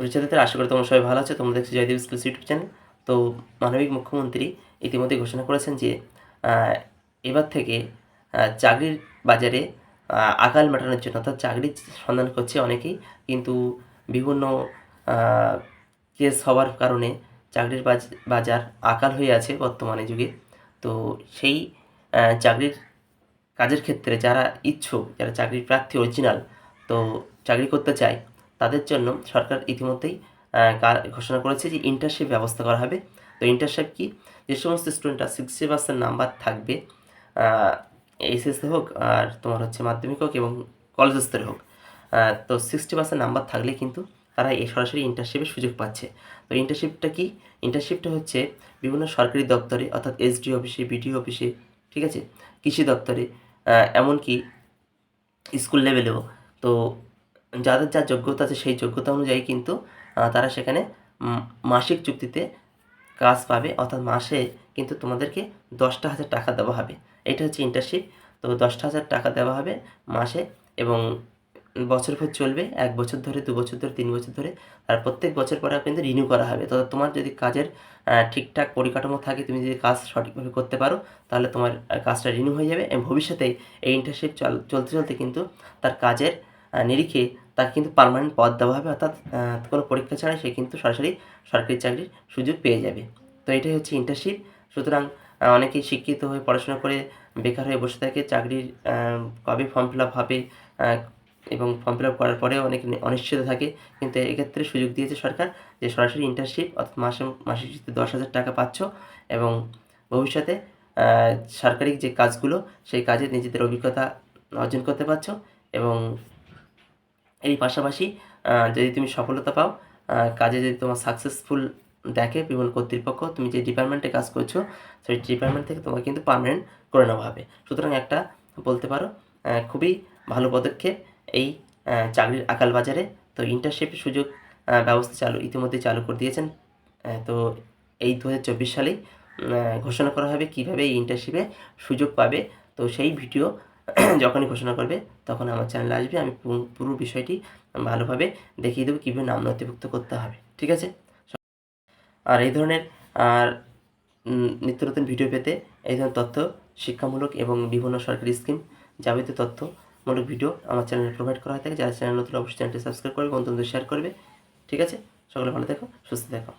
পরিচালিতের আশা করি তোমরা সবাই ভালো আছে। তোমরা দেখছ জয়দেব স্কুল ইউটিউব চ্যানেল তো মানবিক মুখ্যমন্ত্রী ইতিমধ্যে ঘোষণা করেছেন যে এবার থেকে চাকরির বাজারে আকাল মেটানোর জন্য, অর্থাৎ চাকরির সন্ধান করছে অনেকেই, কিন্তু বিভিন্ন কেস হওয়ার কারণে চাকরির বাজ- বাজার আকাল হয়ে আছে বর্তমানে যুগে। তো সেই চাকরির কাজের ক্ষেত্রে যারা ইচ্ছুক, যারা চাকরির প্রার্থী অরিজিনাল তো চাকরি করতে চায় তাদের জন্য সরকার ইতিমধ্যেই ঘোষণা করেছে যে ইন্টার্নশিপ ব্যবস্থা করা হবে। তো ইন্টার্নশিপ কি? যে সমস্ত স্টুডেন্টরা সিক্সটি পার্সেন্ট নাম্বার থাকবে এইচএসে হোক আর তোমার হচ্ছে মাধ্যমিক হোক এবং কলেজ স্তরে হোক। তো সিক্সটি পার্সেন্ট নাম্বার থাকলে কিন্তু তারা এই সরাসরি ইন্টার্নশিপের সুযোগ পাচ্ছে। তো ইন্টার্নশিপটা কি? ইন্টার্নশিপটা হচ্ছে বিভিন্ন সরকারি দপ্তরে, অর্থাৎ এসডি অফিসে বিডিও অফিসে ঠিক আছে? কৃষি দপ্তরে এমনকি স্কুল লেভেলেও তো যাদের যা যোগ্যতা আছে সেই যোগ্যতা অনুযায়ী কিন্তু তারা সেখানে মাসিক চুক্তিতে কাজ পাবে। অর্থাৎ মাসে কিন্তু তোমাদেরকে দশটা হাজার টাকা দেওয়া হবে। এটা হচ্ছে ইন্টার্নশিপ তো দশটা হাজার টাকা দেওয়া হবে মাসে এবং বছর পর চলবে। এক বছর ধরে, দু বছর ধরে, তিন বছর ধরে আর প্রত্যেক বছর পরে কিন্তু রিনিউ করা হবে। তো তোমার যদি কাজের ঠিকঠাক পরিকাঠামো থাকে, তুমি যদি কাজ সঠিকভাবে করতে পারো, তাহলে তোমার কাজটা রিনিউ হয়ে যাবে। এবং ভবিষ্যতে এই ইন্টার্নশিপ চলতে চলতে কিন্তু তার কাজের নিরিখে তাকে কিন্তু পার্মানেন্ট পদ দেওয়া হবে, অর্থাৎ কোনো পরীক্ষা ছাড়াই সে কিন্তু সরাসরি সরকারি চাকরির সুযোগ পেয়ে যাবে। তো এটাই হচ্ছে ইন্টার্নশিপ সুতরাং অনেকেই শিক্ষিত হয়ে পড়াশোনা করে বেকার হয়ে বসে থাকে, চাকরির কবে ফর্ম ফিল আপ হবে এবং ফর্ম ফিল আপ করার পরেও অনেক অনিশ্চিত থাকে। কিন্তু এক্ষেত্রে সুযোগ দিয়েছে সরকার যে সরাসরি ইন্টার্নশিপ অর্থাৎ মাসে, মাসিক দশ হাজার টাকা পাচ্ছ এবং ভবিষ্যতে সরকারি যে কাজগুলো, সেই কাজে নিজেদের অভিজ্ঞতা অর্জন করতে পারছ এবং এই পাশাপাশি যদি তুমি সফলতা পাও কাজে যদি তোমার সাকসেসফুল দেখে বিভিন্ন কর্তৃপক্ষ তুমি যে ডিপার্টমেন্টে কাজ করছ, সেই ডিপার্টমেন্ট থেকে তোমাকে কিন্তু পার্মানেন্ট করে নেওয়া হবে। সুতরাং একটা বলতে পারো খুবই ভালো পদক্ষেপ এই চাকরির আকাল বাজারে। তো ইন্টার্নশিপের সুযোগ ব্যবস্থা চালু, ইতিমধ্যে চালু করে দিয়েছেন। তো এই দু হাজার চব্বিশ সালেই ঘোষণা করা হবে কীভাবে এই ইন্টার্নশিপে সুযোগ পাবে। তো সেই ভিডিও যখনই ঘোষণা করবে, তখন আমার চ্যানেলে আসবে, আমি পুরো বিষয়টি ভালোভাবে দেখিয়ে দেবো কীভাবে নাম নথিভুক্ত করতে হবে, ঠিক আছে? আর এই ধরনের, আর নিত্য নতুন ভিডিও পেতে এই ধরনের তথ্য শিক্ষামূলক এবং বিভিন্ন সরকারি স্কিম যাবতীয় তথ্যমূলক ভিডিও আমার চ্যানেলে প্রোভাইড করা হয়ে থাকে। যারা চ্যানেল নতুন অবশ্যই চ্যানেলটি সাবস্ক্রাইব করবে, বন্ধুদের শেয়ার করবে, ঠিক আছে? সকলে ভালো থেকো, সুস্থ থেকো।